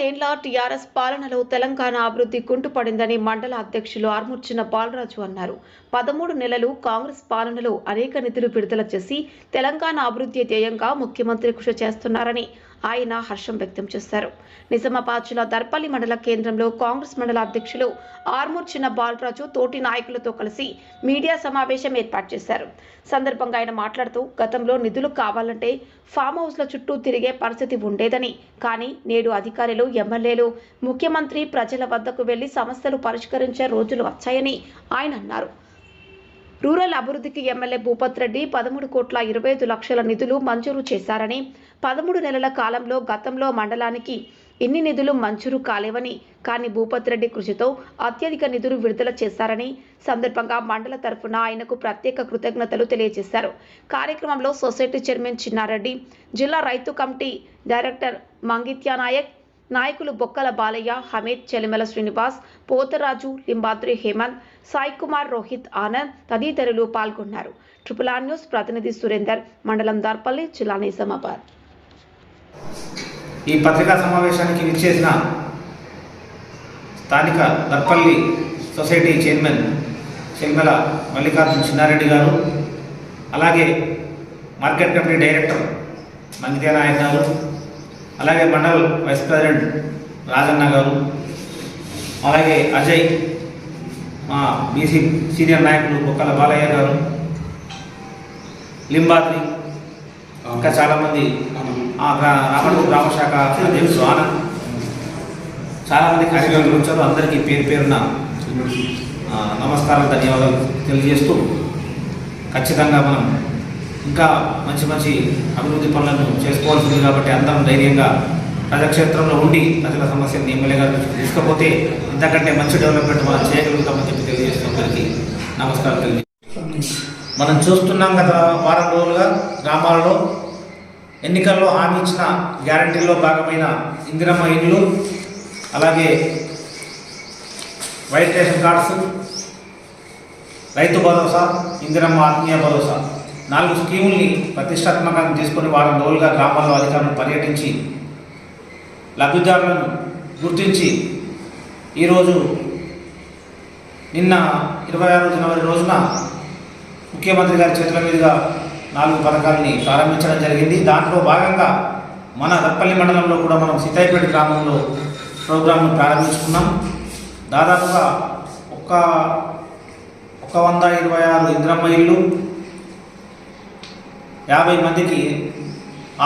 పదేండ్ల TRS పాలనలో తెలంగాణ అభివృద్ధి కుంటుపడిందని మండల అధ్యక్షులు ఆర్ముర్చిన బాలరాజు అన్నారు. పదమూడు నెలలు కాంగ్రెస్ పాలనలో అనేక నిధులు విడుదల చేసి తెలంగాణ అభివృద్ధి ధ్యేయంగా ముఖ్యమంత్రి కృషి చేస్తున్నారని ఆయన హర్షం వ్యక్తం చేశారు. నిజామాబాద్ జిల్లా దర్పల్లి మండల కేంద్రంలో కాంగ్రెస్ మండల అధ్యక్షులు ఆర్మూర్ చిన్న బాలరాజు తోటి నాయకులతో కలిసి మీడియా సమావేశం ఏర్పాటు చేశారు. సందర్భంగా ఆయన మాట్లాడుతూ గతంలో నిధులు కావాలంటే ఫామ్ హౌస్ల చుట్టూ తిరిగే పరిస్థితి ఉండేదని కానీ నేడు అధికారులు ఎమ్మెల్యేలు ముఖ్యమంత్రి ప్రజల వద్దకు వెళ్ళి సమస్యలు పరిష్కరించే రోజులు వచ్చాయని ఆయన అన్నారు. రూరల్ అభివృద్ధికి ఎమ్మెల్యే భూపత్ రెడ్డి పదమూడు కోట్ల ఇరవై ఐదు లక్షల నిధులు మంజూరు చేశారని పదమూడు నెలల కాలంలో గతంలో మండలానికి ఇన్ని నిధులు మంజూరు కాలేవని కానీ భూపత్ రెడ్డి కృషితో అత్యధిక నిధులు విడుదల చేశారని సందర్భంగా మండల తరఫున ఆయనకు ప్రత్యేక కృతజ్ఞతలు తెలియజేశారు. కార్యక్రమంలో సొసైటీ చైర్మన్ చిన్నారెడ్డి జిల్లా రైతు కమిటీ డైరెక్టర్ మంగిత్యా నాయక్ నాయకులు బొక్కల బాలయ్య హమీద్ చెలిమల శ్రీనివాస్ పోతరాజు లింబాద్రి హేమంత్ సాయి కుమార్ రోహిత్ ఆనంద్ తదితరులు పాల్గొన్నారు. ట్రిపుల్ ఆర్ న్యూస్ ప్రతినిధి సురేందర్ మండలం దార్పల్లి జిల్లా నిజామాబాద్. ఈ పత్రికా సమావేశానికి విచ్చేసిన స్థానిక దర్పల్లి సొసైటీ చైర్మన్ చెల్మల మల్లికార్జున చిన్నారెడ్డి గారు అలాగే market committee director Mangite Nayak garu అలాగే మండల్ వైస్ ప్రెసిడెంట్ రాజన్న గారు అలాగే అజయ్ మా బీసీ సీనియర్ నాయకులు బొక్కల బాలయ్య గారు లింబాద్రి ఇంకా చాలామంది ఆ గ్రా- రామణూరు గ్రామ శాఖ అధ్యక్షుడు ఆనంద్ చాలామంది కార్యకర్తలు వచ్చారు అందరికీ పేరు పేరున నమస్కారం ధన్యవాదాలు తెలియజేస్తూ ఖచ్చితంగా మనం ఇంకా మంచి మంచి అభివృద్ధి పనులను చేసుకోవాల్సింది కాబట్టి అందరం ధైర్యంగా ప్రజాక్షేత్రంలో ఉండి ప్రజల సమస్యలను ఎమ్మెల్యేగా తీసుకపోతే ఇంతకంటే మంచి డెవలప్మెంట్ మనం చేయగలుగుతామని చెప్పి తెలియజేస్తూ అందరికీ నమస్కారం తెలియజేస్తాం మనం చూస్తున్నాం గత వారం రోజులుగా గ్రామాలలో ఎన్నికల్లో హామీ ఇచ్చిన గ్యారంటీల్లో భాగమైన ఇందిరమ్మ ఇల్లు అలాగే white ration cards Rythu Bharosa Indiramma ఆత్మీయ భరోసా. నాలుగు స్కీముల్ని ప్రతిష్టాత్మకంగా తీసుకొని వారం రోజులుగా గ్రామాల్లో అధికారులు పర్యటించి లబ్ధిదారులను గుర్తించి ఈరోజు నిన్న ఇరవై ఆరు జనవరి రోజున ముఖ్యమంత్రి గారి చేతుల మీదుగా నాలుగు పథకాలని ప్రారంభించడం జరిగింది. దాంట్లో భాగంగా మన రప్పల్లి మండలంలో కూడా మనం సీతాయిపేట గ్రామంలో ప్రోగ్రాంను ప్రారంభించుకున్నాం. దాదాపుగా ఒక్క ఒక వంద ఇరవై ఆరు ఇంద్రమ్మ ఇల్లు యాభై మందికి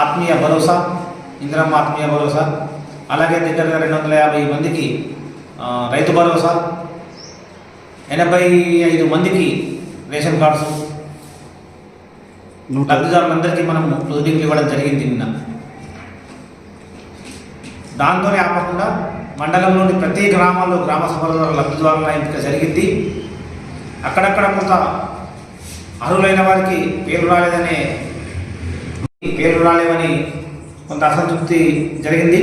ఆత్మీయ భరోసా ఇంద్రమ్మ ఆత్మీయ భరోసా అలాగే దగ్గరగా రెండు వందల యాభై మందికి రైతు భరోసా ఎనభై ఐదు మందికి రేషన్ కార్డ్స్. లబ్ధిదారులందరికీ మనం క్లోజింగ్లు ఇవ్వడం జరిగింది నిన్న. దాంతోనే ఆపకుండా మండలంలోని ప్రతి గ్రామాల్లో గ్రామ సభల లబ్ధిదారుల ఎంపిక జరిగింది. అక్కడక్కడ కొంత అర్హులైన వారికి పేరు రాలేదనే పేరు రాలేవని కొంత అసంతృప్తి జరిగింది.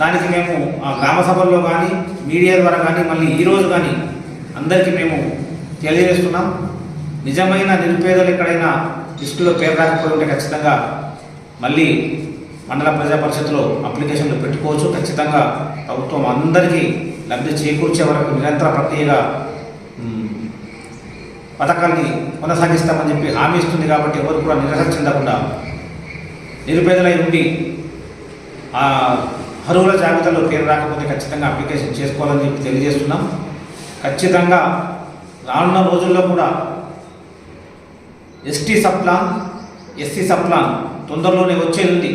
దానికి మేము ఆ గ్రామ సభల్లో కానీ మీడియా ద్వారా కానీ మళ్ళీ ఈరోజు కానీ అందరికీ మేము తెలియజేస్తున్నాం. నిజమైన నిరుపేదలు ఎక్కడైనా లిస్టులో పేరు రాకపోయి ఉంటే ఖచ్చితంగా మళ్ళీ మండల ప్రజా పరిషత్తులో అప్లికేషన్లు పెట్టుకోవచ్చు. ఖచ్చితంగా ప్రభుత్వం అందరికీ లబ్ధి చేకూర్చే వరకు నిరంతర ప్రక్రియగా పథకాన్ని కొనసాగిస్తామని చెప్పి హామీ ఇస్తుంది కాబట్టి ఎవరు కూడా నిరసన చెందకుండా నిరుపేదలై ఉండి ఆ అర్హుల జాబితాలో పేరు రాకపోతే ఖచ్చితంగా అప్లికేషన్ చేసుకోవాలని చెప్పి తెలియజేస్తున్నాం. ఖచ్చితంగా రానున్న రోజుల్లో కూడా ఎస్టీ సప్లాన్ ఎస్సీ సప్లాన్ తొందరలోనే వచ్చేది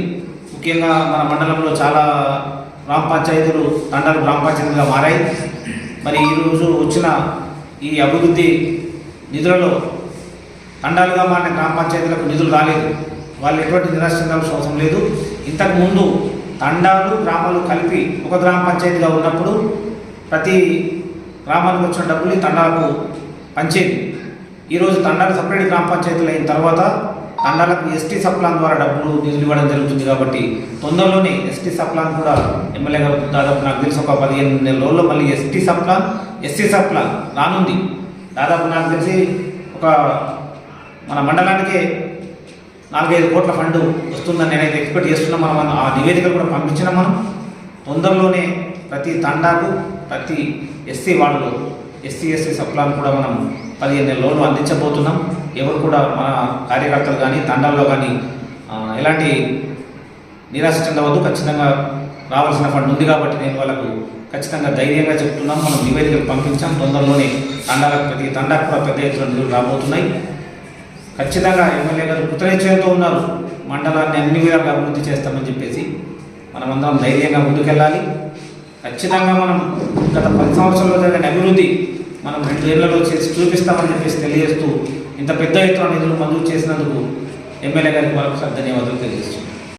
ముఖ్యంగా మన మండలంలో చాలా గ్రామ పంచాయతీలు తండాలు గ్రామ పంచాయతీలుగా మారాయి. మరి ఈరోజు వచ్చిన ఈ అభివృద్ధి నిధులలో తండాలుగా మారిన గ్రామ పంచాయతీలకు నిధులు రాలేదు. వాళ్ళు ఎటువంటి నిరాశ చెందాల్సిన అవసరం లేదు. ఇంతకుముందు తండాలు గ్రామాలు కలిపి ఒక గ్రామ పంచాయతీగా ఉన్నప్పుడు ప్రతి గ్రామానికి వచ్చిన డబ్బులు తండాలకు పంచేది ఈరోజు తండాలు సపరేట్ గ్రామ పంచాయతీలు అయిన తర్వాత తండాలకు ఎస్టీ సప్లాన్ ద్వారా డబ్బులు నిధులు ఇవ్వడం జరుగుతుంది కాబట్టి తొందరలోనే ఎస్టీ సప్లాన్ కూడా ఎమ్మెల్యే గారు దాదాపు నాకు తెలిసి ఒక పదిహేను నెల రోజుల్లో మళ్ళీ ఎస్టీ సప్లాన్ ఎస్సీ సప్లాన్ రానుంది. దాదాపు నాకు తెలిసి ఒక మన మండలానికే నాలుగైదు కోట్ల ఫండ్ వస్తుందని నేనైతే ఎక్స్పెక్ట్ చేస్తున్నాం. మనం ఆ నివేదికలు కూడా పంపించినాం మనం. తొందరలోనే ప్రతి తండాకు ప్రతి ఎస్సీ వాళ్ళు ఎస్సీ ఎస్సీ సప్లాన్ కూడా మనం పదిహేను లోన్లు అందించబోతున్నాం. ఎవరు కూడా మన కార్యకర్తలు కానీ తండాల్లో కానీ ఎలాంటి నిరాశ చెందవద్దు ఖచ్చితంగా రావాల్సిన ఫండ్ ఉంది కాబట్టి నేను వాళ్ళకు ఖచ్చితంగా ధైర్యంగా చెప్తున్నాం మనం నివేదికలు పంపించాం. తొందరలోనే తండాలకు ప్రతి తండాకు కూడా పెద్ద ఎత్తున నిధులు రాబోతున్నాయి. ఖచ్చితంగా ఎమ్మెల్యే గారు కృతనిశ్చయంతో ఉన్నారు. మండలాన్ని అన్ని విధాలుగా అభివృద్ధి చేస్తామని చెప్పేసి మనమందరం ధైర్యంగా ముందుకెళ్ళాలి. ఖచ్చితంగా మనం గత పది సంవత్సరాల్లో జరిగిన అభివృద్ధి మనం రెండు ఏళ్ళలో చేసి చూపిస్తామని చెప్పేసి తెలియజేస్తూ ఇంత పెద్ద ఎత్తున నిధులు మంజూరు చేసినందుకు ఎమ్మెల్యే గారికి మరొకసారి ధన్యవాదాలు తెలియజేస్తున్నాను.